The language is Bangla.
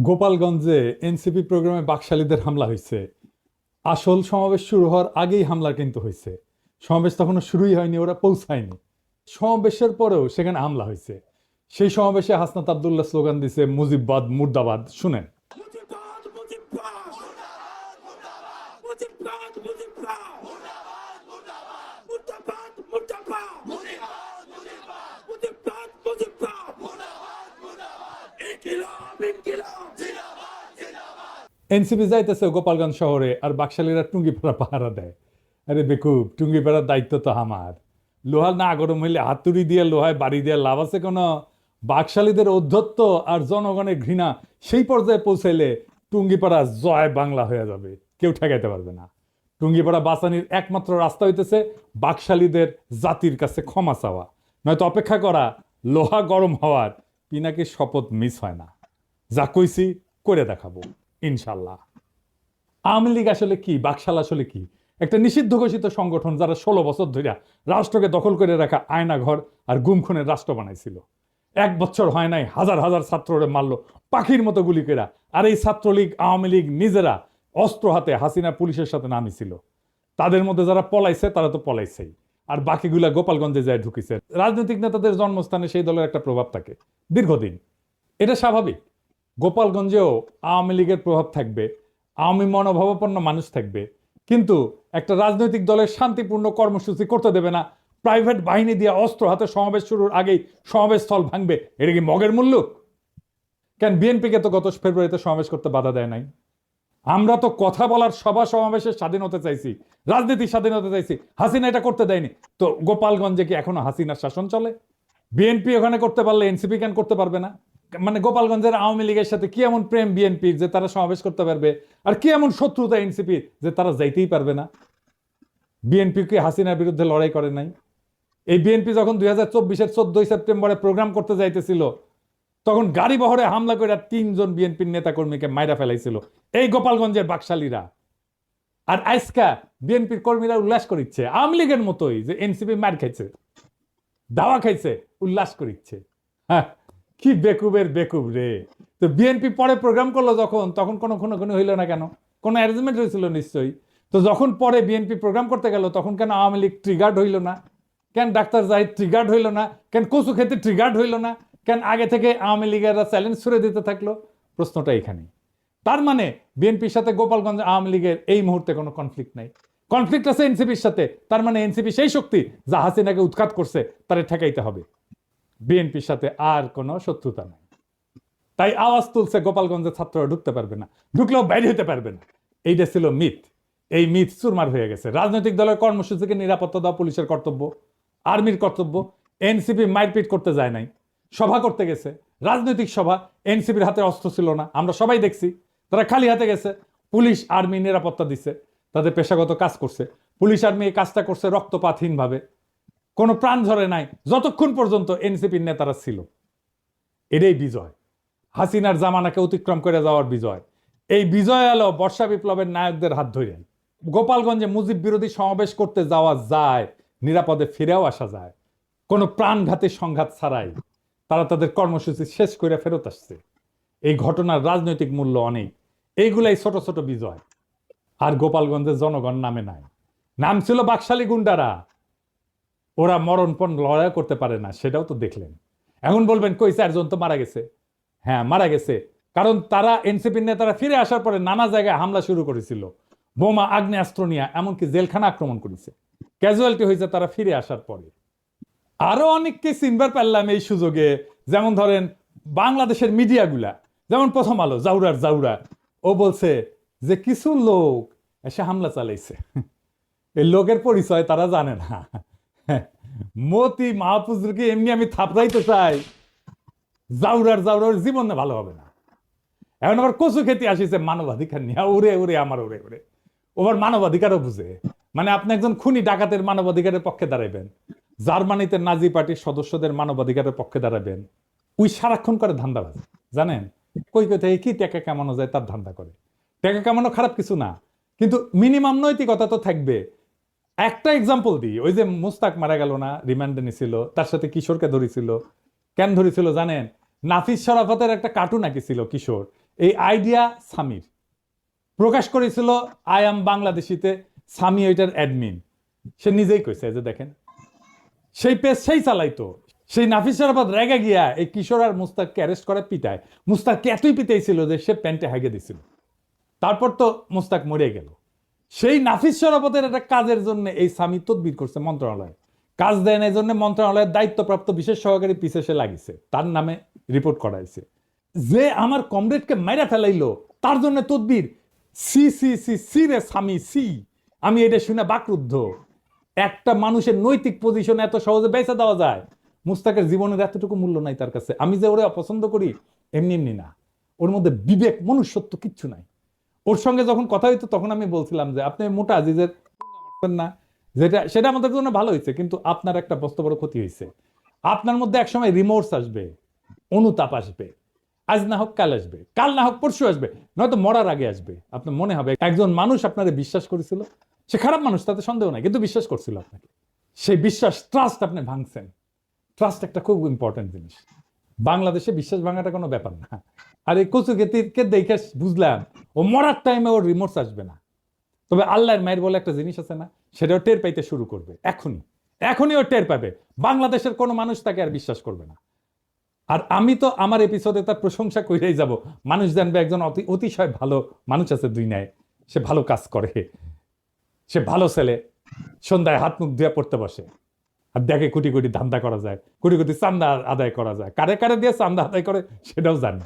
গোপালগঞ্জে এনসিপি প্রোগ্রামে বাকশালীদের হামলা হয়েছে। আসল সমাবেশ শুরু হওয়ার আগেই হামলা কিন্তু হয়েছে। সমাবেশ তখনও শুরুই হয়নি, ওরা পৌঁছায়নি। সমাবেশের পরেও সেখানে হামলা হয়েছে। সেই সমাবেশে হাসনাত আবদুল্লাহ স্লোগান দিছে মুজিববাদ, মুর্দাবাদ, শুনেন। মুজিবাদ মুজিবাদ মুজিবাদ মুর্দাবাদ এনসিপি যাইতেছে গোপালগঞ্জ শহরে, আর বাকশালীরা টুঙ্গিপাড়া পাহারা দেয়। আরে বেকুব টুঙ্গিপাড়ার দায়িত্ব তো আমার। লোহা না গরম হইলে হাতুড়ি দিয়ে লোহায় বাড়ি দিয়ে লাভ আছে কোনো? বাকশালীদের অধ্যত্ত আর জনগণের ঘৃণা সেই পর্যায়ে পৌঁছাইলে টুঙ্গিপাড়া জয় বাংলা হয়ে যাবে। কেউ ঠেকাইতে পারবে না। টুঙ্গিপাড়া বাঁচানির একমাত্র রাস্তা হইতেছে বাকশালীদের জাতির কাছে ক্ষমা চাওয়া। নয়তো অপেক্ষা করা, লোহা গরম হওয়ার পিনাকি শপথ মিস হয় না। যা কইছি, করে দেখাবো। ইনশাল্লাহ। আওয়ামী লীগ আসলে কি? বাকশাল আসলে কি? একটা নিষিদ্ধ ঘোষিত সংগঠন যারা ষোলো বছর ধরে রাষ্ট্রকে দখল করে রাখা আয়নাঘর আর গুমখুনের রাষ্ট্র বানাইছিল। এক বছর হয় নাই, হাজার হাজার ছাত্ররে মারলো, পাখির মতো গুলি কেরা আর এই ছাত্রলীগ, আওয়ামী লীগ নিজেরা অস্ত্র হাতে হাসিনা পুলিশের সাথে নামিছিল। তাদের মধ্যে যারা পলাইছে, তারা তো পলাইছেই। আর বাকিগুলা গোপালগঞ্জে যায় ঢুকিছে। রাজনৈতিক নেতাদের জন্মস্থানে সেই দলের একটা প্রভাব থাকে। দীর্ঘদিন। এটা স্বাভাবিক। গোপালগঞ্জেও আওয়ামী লীগের প্রভাব থাকবে, আওয়ামী মনোভাবাপন্ন মানুষ থাকবে। কিন্তু একটা রাজনৈতিক দলের শান্তিপূর্ণ কর্মসূচি করতে দেবে না, প্রাইভেট বাহিনী দিয়ে অস্ত্র হাতে সমাবেশ শুরুর আগেই সমাবেশ স্থল ভাঙবে। এটা কি মগের মূল্য? কেন বিএনপিকে তো গত ফেব্রুয়ারিতে সমাবেশ করতে বাধা দেয় নাই? আমরা তো কথা বলার সভা সমাবেশের স্বাধীনতা চাইছি, রাজনীতির স্বাধীনতা চাইছি, হাসিনা এটা করতে দেয়নি। তো গোপালগঞ্জে কি এখনও হাসিনার শাসন চলে? বিএনপি ওখানে করতে পারলে, এনসিপি কেন করতে পারবে না? মানে গোপালগঞ্জের আওয়ামী লীগের সাথে কি এমন প্রেম বিএনপির যে তারা সমাবেশ করতে পারবে? আর কি এমন শত্রুতা এনসিপির যে তারা যাইতেই পারবে না? বিএনপি কি হাসিনার বিরুদ্ধে লড়াই করে নাই? এই বিএনপি যখন দুই হাজার চব্বিশের চোদ্দই সেপ্টেম্বরে প্রোগ্রাম করতে যাইতেছিল, তখন গাড়ি বহরে হামলা করে তিনজন বিএনপির নেতাকর্মীকে মাইরা ফেলাইছিল। এই গোপালগঞ্জের বাকশালীরা। আর আইসকা বিএনপির কর্মীরা উল্লাস করিচ্ছে। আওয়ামী লীগের মতোই যে এনসিপি মার খাইছে, দাওয়া খাইছে, উল্লাস করিচ্ছে। হ্যাঁ কি বেকুবের বেকুব রে? তো বিএনপি পরে প্রোগ্রাম করল যখন, তখন কোনো কোনো কোনো হইল না কেন? কোনো অ্যারেঞ্জমেন্ট হয়েছিল নিশ্চয়ই। তো যখন পরে বিএনপি প্রোগ্রাম করতে গেল, তখন কেন আওয়ামী লীগ ট্রিগার্ড হইল না? কেন ডাক্তার জাহিদ ট্রিগার্ড হইল না? কেন কচু খেতে ট্রিগার্ড হইল না? কেন আগে থেকে আওয়ামী লীগেরা চ্যালেঞ্জ ছুড়ে দিতে থাকল? প্রশ্নটা এখানে তার মানে বিএনপির সাথে গোপালগঞ্জ আওয়ামী লীগের এই মুহূর্তে কোনো কনফ্লিক্ট নাই। কনফ্লিক্ট আছে এনসিপির সাথে, তার মানে এনসিপি সেই শক্তি যা হাসিনাকে উৎখাত করছে, তারে ঠেকাইতে হবে। বিএনপির সাথে আর কোনো শত্রুতা নাই। তাই আওয়াজ তুলছে গোপালগঞ্জের ছাত্ররা, ঢুকতে পারবে না। ঢুকলেও বাইরে হতে পারবে না। এইটা ছিল মিথ। এই মিথ চুরমার হয়ে গেছে। রাজনৈতিক দলের কর্মসূচিকে নিরাপত্তা দেওয়া পুলিশের কর্তব্য, আর্মির কর্তব্য। এনসিপি মারপিট করতে যায় নাই। সভা করতে গেছে। রাজনৈতিক সভা এনসিপির হাতে অস্ত্র ছিল না। আমরা সবাই দেখছি। তারা খালি হাতে গেছে। পুলিশ, আর্মি নিরাপত্তা দিছে। তাদের পেশাগত কাজ করছে। পুলিশ, আর্মি এই কাজটা করছে রক্তপাতহীনভাবে। কোনো প্রাণ ঝরে নাই, যতক্ষণ পর্যন্ত এনসিপির নেতারা ছিল। এটাই বিজয়। হাসিনার জামানাকে অতিক্রম করে যাওয়ার বিজয়। এই বিজয় এলো বর্ষা বিপ্লবের নায়কদের হাত ধরে গোপালগঞ্জে মুজিব বিরোধী সমাবেশ করতে যাওয়া যায়, নিরাপদে ফিরেও আসা যায়। কোনো প্রাণঘাতী সংঘাত ছাড়াই তারা তাদের কর্মসূচি শেষ করে ফেরত আসছে। এই ঘটনার রাজনৈতিক মূল্য অনেক। এইগুলাই ছোট ছোট বিজয়। আর গোপালগঞ্জের জনগণ নামে নাই। নাম ছিল বাকশালী গুন্ডারা। ওরা মরণপণ লড়াই করতে পারে না, সেটাও তো দেখলেন। এখন বলবেন, কই চারজন তো মারা গেছে। হ্যাঁ মারা গেছে। কারণ তারা এনসিপির নেতারা ফিরে আসার পরে নানা জায়গায় হামলা শুরু করেছিল। বোমা, আগ্নেয়াস্ত্র নিয়ে, এমনকি জেলখানা আক্রমণ করেছে। ক্যাজুয়ালিটি হয়েছে তারা ফিরে আসার পরে। আরও অনেককে চিনবার পারলাম এই সুযোগে। যেমন ধরেন, বাংলাদেশের মিডিয়াগুলা। যেমন প্রথম আলো, জাউরার জাউরা। ও বলছে যে, কিছু লোক এসে হামলা চালাইছে। এই লোকের পরিচয় তারা জানে না। মতি মাহফুজকে এমনি আমি থাপড়াইতে চাই। জাউরার জাউরার জীবন না ভালো হবে না। এখন আবার কচু খেতে আসিছে মানবাধিকার নিয়ে। উড়ে উড়ে, আমার উড়ে উড়ে। ওবার মানবাধিকারও বুঝে। মানে আপনি একজন খুনি ডাকাতের মানবাধিকারের পক্ষে দাঁড়াবেন জার্মানিতে নাজি পার্টির সদস্যদের মানবাধিকারের পক্ষে দাঁড়াবেন ওই সারাক্ষণ করে ধান্দাবাজ। জানেন? কই কই থেকে কি টাকা কামানো যায় তার ধান্দা করে। টাকা কামানো খারাপ কিছু না। কিন্তু মিনিমাম নৈতিকতা তো থাকবে। একটা এক্সাম্পল দিই। ওই যে মুস্তাক মারা গেল না রিমান্ডে নিছিল, তার সাথে কিশোরকে ধরেছিল। কেন ধরেছিল জানেন? নাফিস শরাফতের একটা কার্টুন আঁকি ছিল কিশোর। এই আইডিয়া সামির। প্রকাশ করেছিল আই এম বাংলাদেশিতে, সামি ওইটার অ্যাডমিন সে নিজেই কইছে যে দেখেন, সেই পেজ সেই চালাইতো। সেই নাফিস শরাফত রেগে গিয়া এই কিশোর আর মুস্তাককে অ্যারেস্ট করে পিটায়। মুস্তাককে এতই পিটাইছিল যে সে প্যান্টে হাগে দিছিল। তারপর তো মুস্তাক মরে গেল। সেই নাফিস শরাফতের একটা কাজের জন্য এই স্বামী তদবির করছে মন্ত্রণালয়। কাজ দেন এই জন্য মন্ত্রণালয়ের দায়িত্বপ্রাপ্ত বিশেষ সহকারী পিছে সে লাগিছে তার নামে রিপোর্ট করাইছে। যে আমার কমরেডকে মাইরা ফেলাইলো, তার জন্য তদবির। সি সি সি সি রে স্বামী, সি। আমি এটা শুনে বাকরুদ্ধ। একটা মানুষের নৈতিক পজিশন এত সহজে বেঁচে দেওয়া যায়। মুস্তাকের জীবনের এতটুকু মূল্য নাই তার কাছে। আমি যে ওরে অপছন্দ করি, এমনি এমনি না। ওর মধ্যে বিবেক, মনুষ্যত্ব কিচ্ছু নাই। ওর সঙ্গে যখন কথা হইতো, তখন আমি বলছিলাম যে, আপনি মোটা আজিজের না। যেটা, সেটা আমাদের জন্য ভালো হয়েছে কিন্তু আপনার একটা বস্ত বড় ক্ষতি হয়েছে আপনার মধ্যে একসময় রিমোর্স আসবে, অনুতাপ আসবে। আজ না হোক কাল আসবে, কাল না হোক পরশু আসবে, নয়তো মরার আগে আসবে। আপনার মনে হবে, একজন মানুষ আপনারে বিশ্বাস করেছিল, সে খারাপ মানুষ, তাতে সন্দেহ নাই, কিন্তু বিশ্বাস করছিল আপনাকে। সেই বিশ্বাস ট্রাস্ট আপনি ভাঙছেন। ট্রাস্ট একটা খুব ইম্পর্টেন্ট জিনিস। বাংলাদেশে বিশ্বাস ভাঙাটা কোনো ব্যাপার না। আর এই কচুকেতিকে দেখে বুঝলাম, ও মরার টাইমে ওর রিমোটস আসবে না। তবে আল্লাহর মায়ের বলে একটা জিনিস আছে না সেটাও টের পাইতে শুরু করবে, এখনই। এখনই ও টের পাবে, বাংলাদেশের কোনো মানুষ তাকে আর বিশ্বাস করবে না। আর আমি তো আমার এপিসোডে তার প্রশংসা করেই যাব, মানুষ জানবে একজন অতি অতিশয় ভালো মানুষ আছে দুই নেয় সে ভালো কাজ করে, সে ভালো ছেলে, সন্ধ্যায় হাত মুখ ধুয়ে পড়তে বসে। আর দেখে কোটি কোটি ধান্দা করা যায়, কোটি কোটি চান্দা আদায় করা যায়। কারে কারে দিয়ে চান্দা আদায় করে, সেটাও জানে।